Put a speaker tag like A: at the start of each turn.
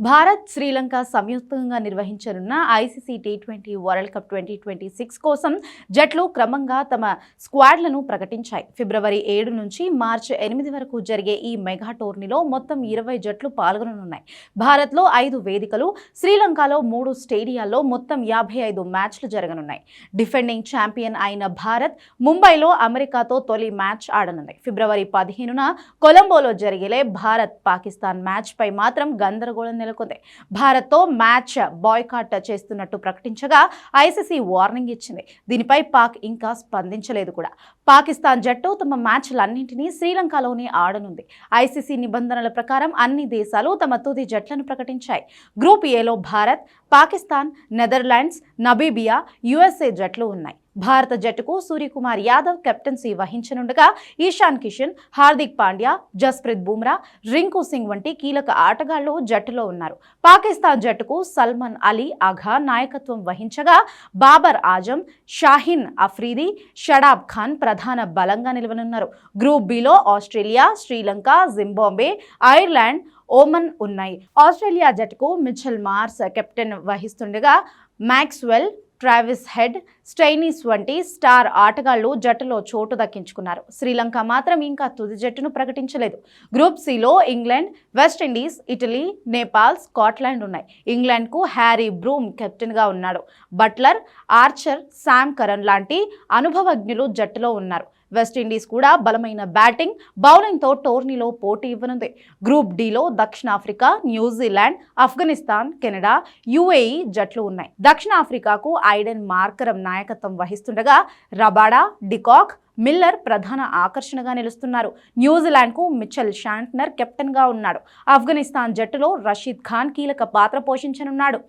A: భారత్ శ్రీలంక సంయుక్తంగా నిర్వహించనున్న ICC T twenty world cup twenty twenty six కోసం జట్లు క్రమంగా తమ స్క్వాడ్లను ప్రకటించాయి. ఫిబ్రవరి ఏడు నుంచి మార్చి ఎనిమిది వరకు జరిగే ఈ మెగా టోర్నీలో మొత్తం ఇరవై జట్లు పాల్గొననున్నాయి. భారత్లో ఐదు వేదికలు శ్రీలంకలో మూడు స్టేడియాల్లో మొత్తం యాభై ఐదు మ్యాచ్లు జరగనున్నాయి. డిఫెండింగ్ ఛాంపియన్ అయిన భారత్ ముంబైలో అమెరికాతో తొలి మ్యాచ్ ఆడనుంది. ఫిబ్రవరి పదిహేనున కొలంబోలో జరిగేలే భారత్ పాకిస్తాన్ మ్యాచ్పై మాత్రం గందరగోళం నెలకొంది. భారత్తో మ్యాచ్ బాయ్కాట్ చేస్తున్నట్టు ప్రకటించగా ఐసీసీ వార్నింగ్ ఇచ్చింది. దీనిపై పాక్ ఇంకా స్పందించలేదు కూడా. పాకిస్తాన్ జట్టు తమ మ్యాచ్లన్నింటినీ శ్రీలంకలోనే ఆడనుంది. ఐసీసీ నిబంధనల ప్రకారం అన్ని దేశాలు తమ తుది జట్లను ప్రకటించాయి. గ్రూప్ ఏలో Bharat Pakistan Netherlands Namibia USA జట్లు ఉన్నాయి. భారత జట్టుకు సూర్యకుమార్ యాదవ్ కెప్టెన్సీ వహించనుండగా ఈశాన్ కిషన్ హార్దిక్ పాండ్యా జస్ప్రీత్ బుమ్రా రింకు సింగ్ వంటి కీలక ఆటగాళ్ళు జట్టులో ఉన్నారు. పాకిస్తాన్ జట్టుకు సల్మాన్ అలీ అఘా నాయకత్వం వహించగా బాబర్ ఆజం షాహిన్ అఫ్రీది షడాబ్ ఖాన్ ప్రధాన బలంగా నిలవనున్నారు. Group below Australia Sri Lanka Zimbabwe Ireland Oman ఉన్నాయి. ఆస్ట్రేలియా జట్టుకు మిచెల్ మార్స్ కెప్టెన్ వహిస్తుండగా మ్యాక్స్వెల్ ట్రావిస్ హెడ్ స్టైనీస్ వంటి స్టార్ ఆటగాళ్ళు జట్టులో చోటు దక్కించుకున్నారు. శ్రీలంక మాత్రం ఇంకా తుది జట్టును ప్రకటించలేదు. గ్రూప్ సిలో England West Indies Italy Nepal Scotland ఉన్నాయి. ఇంగ్లాండ్కు హ్యారీ బ్రూమ్ కెప్టెన్గా ఉన్నాడు. బట్లర్ ఆర్చర్ శామ్ కరన్ లాంటి అనుభవజ్ఞులు జట్టులో ఉన్నారు. వెస్టిండీస్ కూడా బలమైన బ్యాటింగ్ బౌలింగ్తో టోర్నీలో పోటీ ఇవ్వనుంది. గ్రూప్ డిలో దక్షిణాఫ్రికా న్యూజిలాండ్ ఆఫ్ఘనిస్తాన్ కెనడా యుఏఈ జట్లు ఉన్నాయి. దక్షిణాఫ్రికాకు ఐడెన్ మార్కరం నాయకత్వం వహిస్తుండగా రబాడా డికాక్ మిల్లర్ ప్రధాన ఆకర్షణగా నిలుస్తున్నారు. న్యూజిలాండ్కు మిచెల్ షాంట్నర్ కెప్టెన్గా ఉన్నాడు. ఆఫ్ఘనిస్తాన్ జట్టులో రషీద్ ఖాన్ కీలక పాత్ర పోషించనున్నాడు.